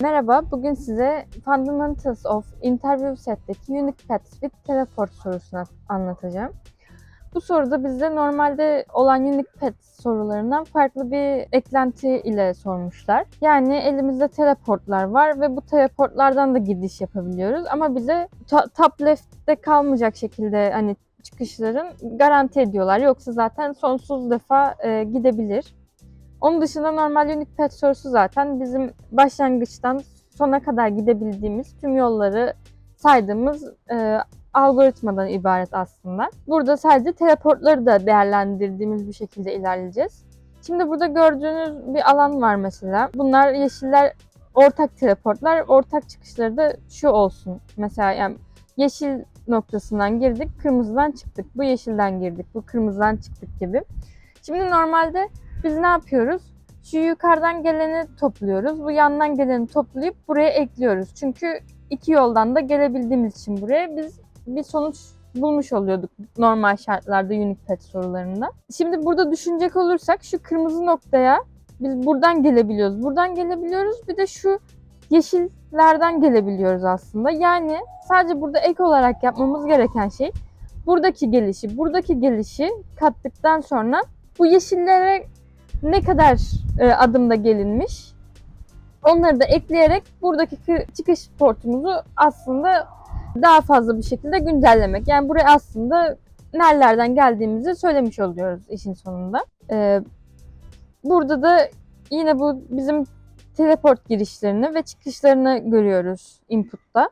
Merhaba, bugün size Fundamentals of Interview Set'teki Unique Paths with Teleport sorusunu anlatacağım. Bu soruda bizde normalde olan Unique Paths sorularından farklı bir eklenti ile sormuşlar. Yani elimizde teleportlar var ve bu teleportlardan da gidiş yapabiliyoruz ama bize top left'te kalmayacak şekilde hani çıkışların garanti ediyorlar. Yoksa zaten sonsuz defa e, gidebilir. Onun dışında normal Unique Path sorusu zaten bizim başlangıçtan sona kadar gidebildiğimiz tüm yolları saydığımız e, algoritmadan ibaret aslında. Burada sadece teleportları da değerlendirdiğimiz bir şekilde ilerleyeceğiz. Şimdi burada gördüğünüz bir alan var mesela. Bunlar yeşiller ortak teleportlar. Ortak çıkışları da şu olsun. Mesela yani yeşil noktasından girdik, kırmızıdan çıktık. Bu yeşilden girdik, bu kırmızıdan çıktık gibi. Şimdi normalde biz ne yapıyoruz? Şu yukarıdan geleni topluyoruz. Bu yandan geleni toplayıp buraya ekliyoruz. Çünkü iki yoldan da gelebildiğimiz için buraya biz bir sonuç bulmuş oluyorduk normal şartlarda Unique Path sorularında. Şimdi burada düşünecek olursak şu kırmızı noktaya biz buradan gelebiliyoruz. Buradan gelebiliyoruz. Bir de şu yeşillerden gelebiliyoruz aslında. Yani sadece burada ek olarak yapmamız gereken şey buradaki gelişi, buradaki gelişi kattıktan sonra bu yeşillere ne kadar e, adımda gelinmiş onları da ekleyerek buradaki kı- çıkış portumuzu aslında daha fazla bir şekilde güncellemek. Yani buraya aslında nerelerden geldiğimizi söylemiş oluyoruz işin sonunda. E, burada da yine bu bizim teleport girişlerini ve çıkışlarını görüyoruz input'ta.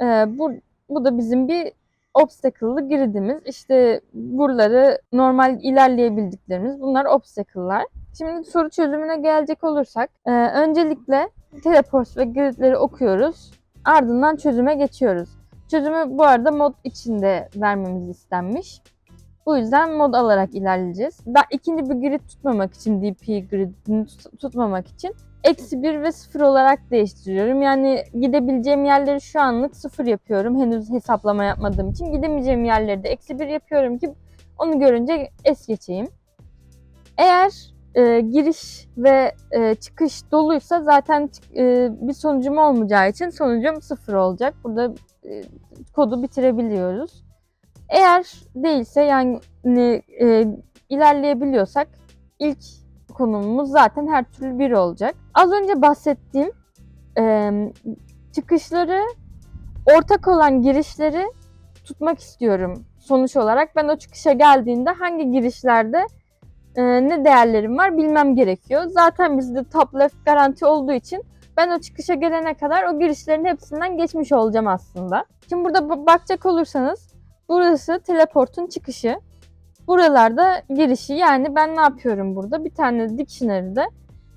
E, bu, bu da bizim bir obstacle'lı gridimiz. İşte buraları normal ilerleyebildiklerimiz bunlar obstacle'lar. Şimdi soru çözümüne gelecek olursak e, öncelikle teleport ve gridleri okuyoruz. Ardından çözüme geçiyoruz. Çözümü bu arada mod içinde vermemiz istenmiş. Bu yüzden mod alarak ilerleyeceğiz. Ben ikinci bir grid tutmamak için, DP gridini tut- tutmamak için eksi 1 ve 0 olarak değiştiriyorum. Yani gidebileceğim yerleri şu anlık 0 yapıyorum. Henüz hesaplama yapmadığım için. Gidemeyeceğim yerleri de eksi 1 yapıyorum ki onu görünce es geçeyim. Eğer e, giriş ve e, çıkış doluysa zaten e, bir sonucum olmayacağı için sonucum 0 olacak. Burada e, kodu bitirebiliyoruz. Eğer değilse yani e, ilerleyebiliyorsak ilk konumumuz zaten her türlü bir olacak. Az önce bahsettiğim e, çıkışları ortak olan girişleri tutmak istiyorum sonuç olarak. Ben o çıkışa geldiğinde hangi girişlerde e, ne değerlerim var bilmem gerekiyor. Zaten bizde top left garanti olduğu için ben o çıkışa gelene kadar o girişlerin hepsinden geçmiş olacağım aslında. Şimdi burada ba- bakacak olursanız burası teleportun çıkışı. Buralarda girişi yani ben ne yapıyorum burada? Bir tane dictionary'de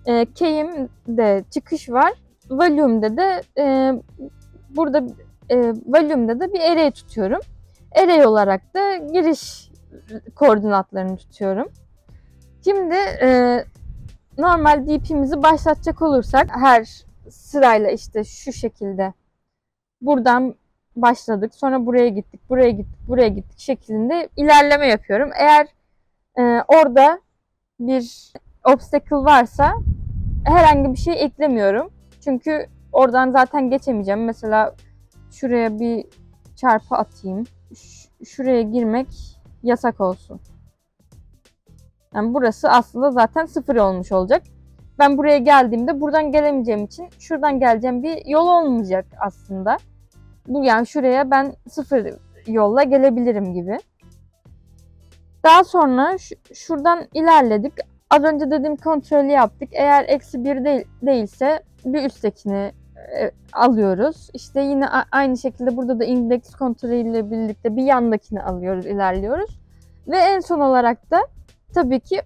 e, K'imde çıkış var. Volume'de de e, burada e, volume'de de bir array tutuyorum. Array olarak da giriş koordinatlarını tutuyorum. Şimdi e, normal DP'mizi başlatacak olursak her sırayla işte şu şekilde buradan başladık. Sonra buraya gittik, buraya gittik, buraya gittik şeklinde ilerleme yapıyorum. Eğer e, orada bir obstacle varsa herhangi bir şey eklemiyorum. Çünkü oradan zaten geçemeyeceğim. Mesela şuraya bir çarpı atayım. Ş- şuraya girmek yasak olsun. Yani burası aslında zaten sıfır olmuş olacak. Ben buraya geldiğimde buradan gelemeyeceğim için şuradan geleceğim bir yol olmayacak aslında. Bu yani şuraya ben sıfır yolla gelebilirim gibi. Daha sonra şuradan ilerledik. Az önce dediğim kontrolü yaptık. Eğer eksi bir değil, değilse bir üsttekini e, alıyoruz. İşte yine aynı şekilde burada da indeks kontrolüyle birlikte bir yandakini alıyoruz, ilerliyoruz. Ve en son olarak da tabii ki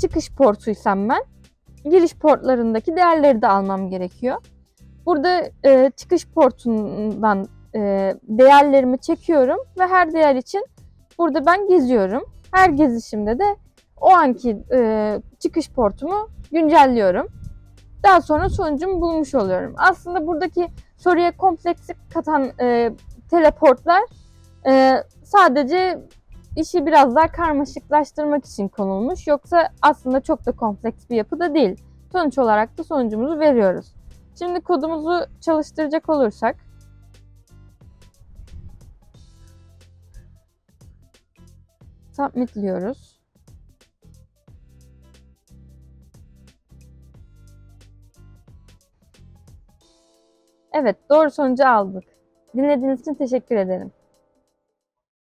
çıkış portuysam ben giriş portlarındaki değerleri de almam gerekiyor. Burada e, çıkış portundan değerlerimi çekiyorum ve her değer için burada ben geziyorum. Her gezişimde de o anki e, çıkış portumu güncelliyorum. Daha sonra sonucumu bulmuş oluyorum. Aslında buradaki soruya komplekslik katan e, teleportlar e, sadece işi biraz daha karmaşıklaştırmak için konulmuş. Yoksa aslında çok da kompleks bir yapıda değil. Sonuç olarak da sonucumuzu veriyoruz. Şimdi kodumuzu çalıştıracak olursak submit diyoruz. Evet, doğru sonucu aldık. Dinlediğiniz için teşekkür ederim.